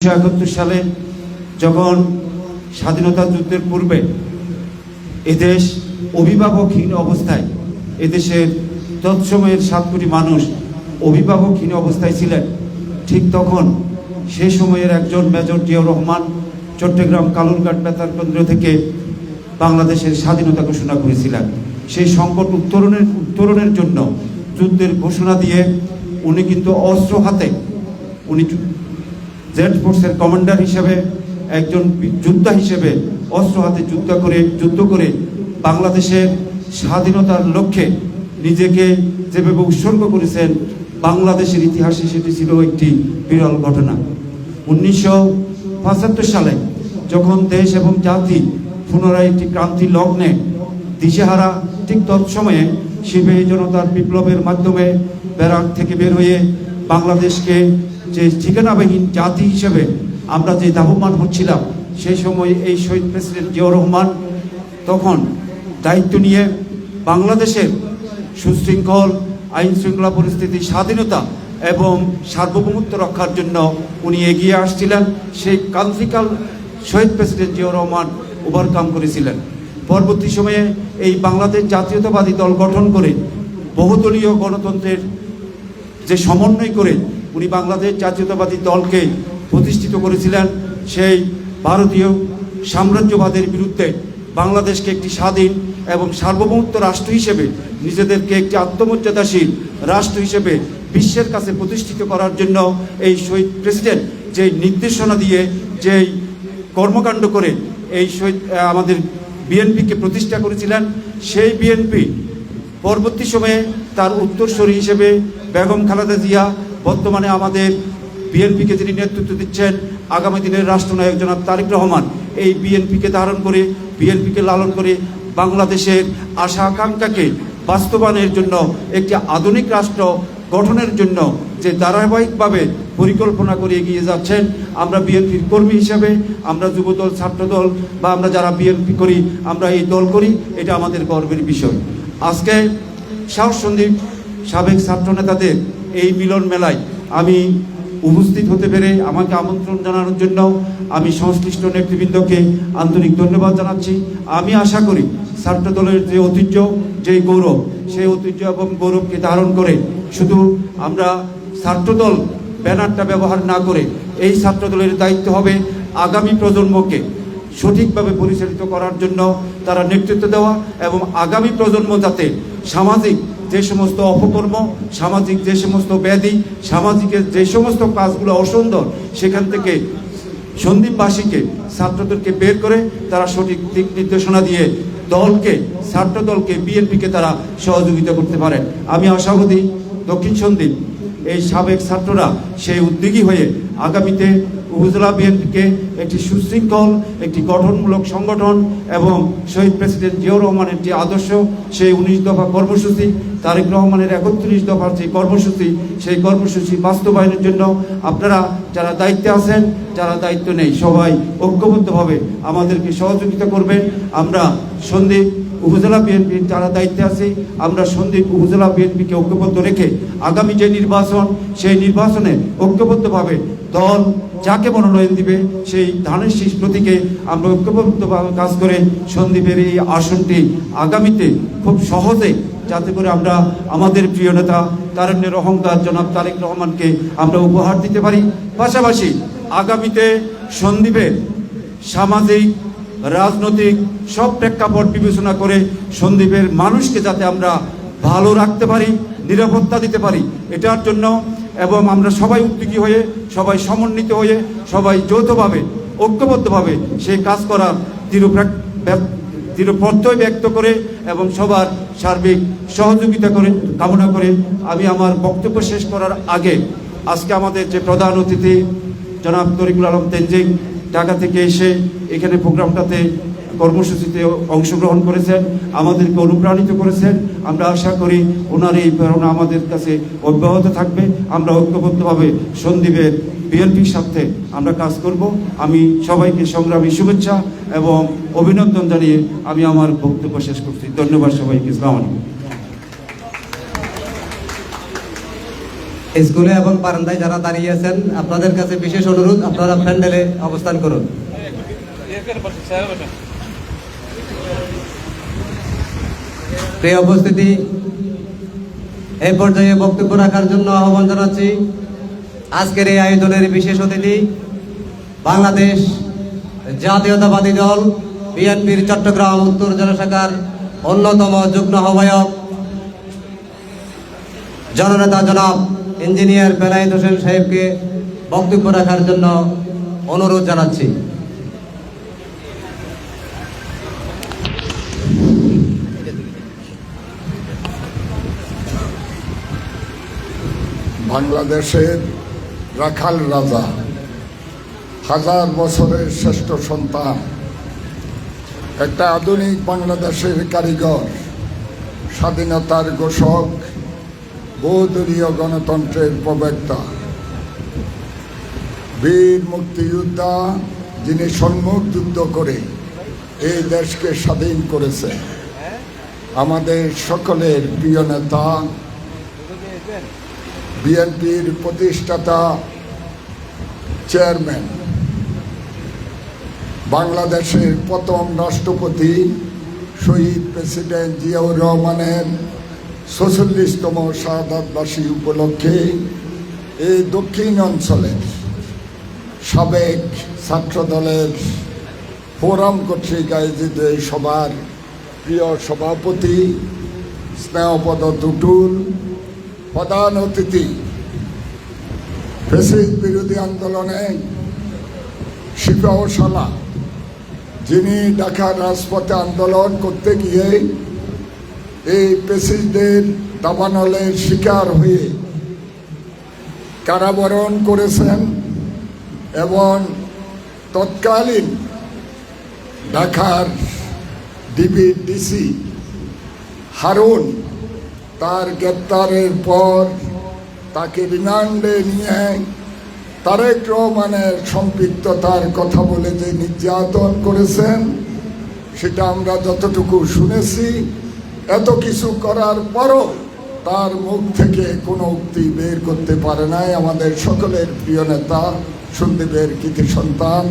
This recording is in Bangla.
উনিশশো একাত্তর সালে যখন স্বাধীনতা যুদ্ধের পূর্বে এদেশ অভিভাবকহীন অবস্থায় এদেশের তৎসময়ের সাত কোটি মানুষ অভিভাবকহীন অবস্থায় ছিলেন, ঠিক তখন সে সময়ের একজন মেজর জিয়াউর রহমান চট্টগ্রাম কালুরঘাট বেতার কেন্দ্র থেকে বাংলাদেশের স্বাধীনতা ঘোষণা করেছিলেন। সেই সংকট উত্তরণের উত্তরণের জন্য যুদ্ধের ঘোষণা দিয়ে উনি কিন্তু অস্ত্র হাতে, উনি জেড ফোর্সের কমান্ডার হিসেবে, একজন যোদ্ধা হিসেবে অস্ত্র হাতে যুদ্ধ করে যুদ্ধ করে বাংলাদেশের স্বাধীনতার লক্ষ্যে নিজেকে যেভাবে উৎসর্গ করেছেন, বাংলাদেশের ইতিহাসে সেটি ছিল একটি বিরল ঘটনা। উনিশশো পঁচাত্তর সালে যখন দেশ এবং জাতি পুনরায় একটি ক্রান্তি লগ্নে দিশেহারা, ঠিক তৎসময়ে শিবে জনতার বিপ্লবের মাধ্যমে ব্যারাক থেকে বের হয়ে বাংলাদেশকে যে ঠিকানাবিহীন জাতি হিসেবে আমরা যে দাবমান হচ্ছিলাম সেই সময় এই শহীদ প্রেসিডেন্ট জিয়াউর রহমান তখন দায়িত্ব নিয়ে বাংলাদেশের সুশৃঙ্খল আইন শৃঙ্খলা পরিস্থিতি, স্বাধীনতা এবং সার্বভৌমত্ব রক্ষার জন্য উনি এগিয়ে আসছিলেন। সেই কালফিকাল শহীদ প্রেসিডেন্ট জিয়াউর রহমান ওভারকাম করেছিলেন। পরবর্তী সময়ে এই বাংলাদেশ জাতীয়তাবাদী দল গঠন করে বহুদলীয় গণতন্ত্রের যে সমন্বয় করে উনি বাংলাদেশ জাতীয়তাবাদী দলকে প্রতিষ্ঠিত করেছিলেন সেই ভারতীয় সাম্রাজ্যবাদের বিরুদ্ধে বাংলাদেশকে একটি স্বাধীন এবং সার্বভৌমত্ব রাষ্ট্র হিসেবে নিজেদেরকে একটি আত্মমর্যাদাশীল রাষ্ট্র হিসেবে বিশ্বের কাছে প্রতিষ্ঠিত করার জন্য এই শহীদ প্রেসিডেন্ট যে নির্দেশনা দিয়ে যেই কর্মকাণ্ড করে এই শহীদ আমাদের বিএনপিকে প্রতিষ্ঠা করেছিলেন, সেই বিএনপি পরবর্তী সময়ে তার উত্তরসূরি হিসেবে বেগম খালেদা জিয়া বর্তমানে আমাদের বিএনপিকে যিনি নেতৃত্ব দিচ্ছেন, আগামী দিনের রাষ্ট্রনায়ক জনাব তারেক রহমান এই বিএনপিকে ধারণ করে, বিএনপিকে লালন করে বাংলাদেশের আশা আকাঙ্ক্ষাকে বাস্তবায়নের জন্য একটি আধুনিক রাষ্ট্র গঠনের জন্য যে ধারাবাহিকভাবে পরিকল্পনা করে এগিয়ে যাচ্ছেন, আমরা বিএনপির কর্মী হিসাবে, আমরা যুবদল, ছাত্রদল বা আমরা যারা বিএনপি করি, আমরা এই দল করি, এটা আমাদের গর্বের বিষয়। আজকে সাহস সন্দীপ সাবেক ছাত্র নেতাদের এই মিলন মেলায় আমি উপস্থিত হতে পেরে আমাকে আমন্ত্রণ জানানোর জন্য আমি সংশ্লিষ্ট নেতৃবৃন্দকে আন্তরিক ধন্যবাদ জানাচ্ছি। আমি আশা করি ছাত্র দলের যে ঐতিহ্য, যে গৌরব, সেই ঐতিহ্য এবং গৌরবকে ধারণ করে শুধু আমরা ছাত্রদল ব্যানারটা ব্যবহার না করে এই ছাত্রদলের দায়িত্ব হবে আগামী প্রজন্মকে সঠিকভাবে পরিচালিত করার জন্য তারা নেতৃত্ব দেওয়া এবং আগামী প্রজন্ম যাতে সামাজিক যে সমস্ত অপকর্ম, সামাজিক যে সমস্ত ব্যাধি, সামাজিকের যে সমস্ত কাজগুলো অসুন্দর, সেখান থেকে সন্দীপবাসীকে, ছাত্রদেরকে বের করে তারা সঠিক দিক নির্দেশনা দিয়ে দলকে ছাত্র দলকে বিএনপিকে তারা সহযোগিতা করতে পারেন। আমি আশাবাদী দক্ষিণ সন্দীপ এই সাবেক ছাত্ররা সেই উদ্যোগী হয়ে আগামীতে উপজেলা বিএনপিকে একটি সুশৃঙ্খল, একটি গঠনমূলক সংগঠন এবং শহীদ প্রেসিডেন্ট জিয়াউর রহমানের যে আদর্শ, সেই উনিশ দফা কর্মসূচি, তারেক রহমানের একত্রিশ দফার যে কর্মসূচি, সেই কর্মসূচি বাস্তবায়নের জন্য আপনারা যারা দায়িত্বে আছেন, যারা দায়িত্ব নেই, সবাই ঐক্যবদ্ধভাবে আমাদেরকে সহযোগিতা করবেন। আমরা সন্দীপ উপজেলা বিএনপির যারা দায়িত্বে আছে, আমরা সন্দীপ উপজেলা বিএনপিকে ঐক্যবদ্ধ রেখে আগামী যে নির্বাচন, সেই নির্বাচনে ঐক্যবদ্ধভাবে দল যাকে মনোনয়ন দিবে, সেই ধানের শীষ প্রতীকে আমরা ঐক্যবদ্ধভাবে কাজ করে সন্দীপের এই আসনটি আগামীতে খুব সহজে যাতে করে আমরা আমাদের প্রিয় নেতা তারণ্যের অহংকার জনাব তারেক রহমানকে আমরা উপহার দিতে পারি। পাশাপাশি আগামীতে সন্দীপের সামাজিক রাজনৈতিক সব প্রেক্ষাপট বিবেচনা করে সন্দীপের মানুষকে যাতে আমরা ভালো রাখতে পারি, নিরাপত্তা দিতে পারি, এটার জন্য এবং আমরা সবাই উদ্যোগী হয়ে, সবাই সমন্বিত হয়ে, সবাই যৌথভাবে, ঐক্যবদ্ধভাবে সেই কাজ করার দৃঢ় প্রত্যয় ব্যক্ত করে এবং সবার সার্বিক সহযোগিতা করে, কামনা করে আমি আমার বক্তব্য শেষ করার আগে আজকে আমাদের যে প্রধান অতিথি, জনাব তরিকুল আলম তেনজিং ঢাকা থেকে এসে এখানে প্রোগ্রামটাতে কর্মসূচিতে অংশগ্রহণ করেছেন, আমাদেরকে অনুপ্রাণিত করেছেন। আমরা আশা করি ওনার এই প্রেরণা আমাদের কাছে অব্যাহত থাকবে। আমরা ঐক্যবদ্ধভাবে সন্দীপের বিএনপির সাথে আমরা কাজ করব। আমি সবাইকে সংগ্রামী শুভেচ্ছা এবং অভিনন্দন জানিয়ে আমি আমার বক্তব্য শেষ করছি। ধন্যবাদ সবাইকে। ইসলাম আলাইকুম। স্কুলে এবং বারান্দায় যারা দাঁড়িয়ে আছেন, আপনাদের কাছে বিশেষ অনুরোধ, আপনারা প্যান্ডেলে অবস্থান করুন। প্রিয় উপস্থিতি, এই পর্যায়ে বক্তব্য রাখার জন্য আহ্বান জানাচ্ছি আজকের এই আয়োজনের বিশেষ অতিথি, বাংলাদেশ জাতীয়তাবাদী দল, বিএনপির চট্টগ্রাম উত্তর জেলা শাখার অন্যতম যুগ্ম আহ্বায়ক, জননেতা জনাব ইঞ্জিনিয়ার বেলায়েত হোসেন সাহেবকে বক্তব্য রাখার জন্য অনুরোধ জানাচ্ছি। বাংলাদেশের রাখাল রাজা, হাজার বছরের শ্রেষ্ঠ সন্তান, একটা আধুনিক বাংলাদেশের কারিগর, স্বাধীনতার ঘোষক বহুদলীয় গণতন্ত্রের প্রবক্তা। বীর মুক্তিযোদ্ধা যিনি সম্মুখ যুদ্ধ করে এই দেশকে স্বাধীন করেছে। আমাদের সকলের প্রিয় নেতা, বিএনপির প্রতিষ্ঠাতা, চেয়ারম্যান, বাংলাদেশের প্রথম রাষ্ট্রপতি, শহীদ প্রেসিডেন্ট জিয়াউর রহমানের ছচল্লিশতম শাহাদবাসী উপলক্ষে এই দক্ষিণ অঞ্চলের সাবেক ছাত্রদলের ফোরাম কর্তৃক আয়োজিত এই সভার প্রিয় সভাপতি স্নেহপদ টুটুল প্রধান অতিথি ফেসিস বিরোধী আন্দোলনে শিপাওসালা যিনি ঢাকার রাজপথে আন্দোলন করতে গিয়ে এই পেসিসদের দাবানলের শিকার হয়ে কারাবরণ করেছেন এবং তৎকালীন ঢাকার ডিবি ডিসি হারুন তার গ্রেপ্তারের পর তাকে রিমান্ডে নিয়ে তারেক রহমানের সম্পৃক্ততার কথা বলে যে নির্যাতন করেছেন, সেটা আমরা যতটুকু শুনেছি এত কিছু করার পরও তার মুখ থেকে কোনো উক্তি বের করতে পারে নাই আমাদের সকলের প্রিয় নেতা, সন্দীপের কৃতি সন্তান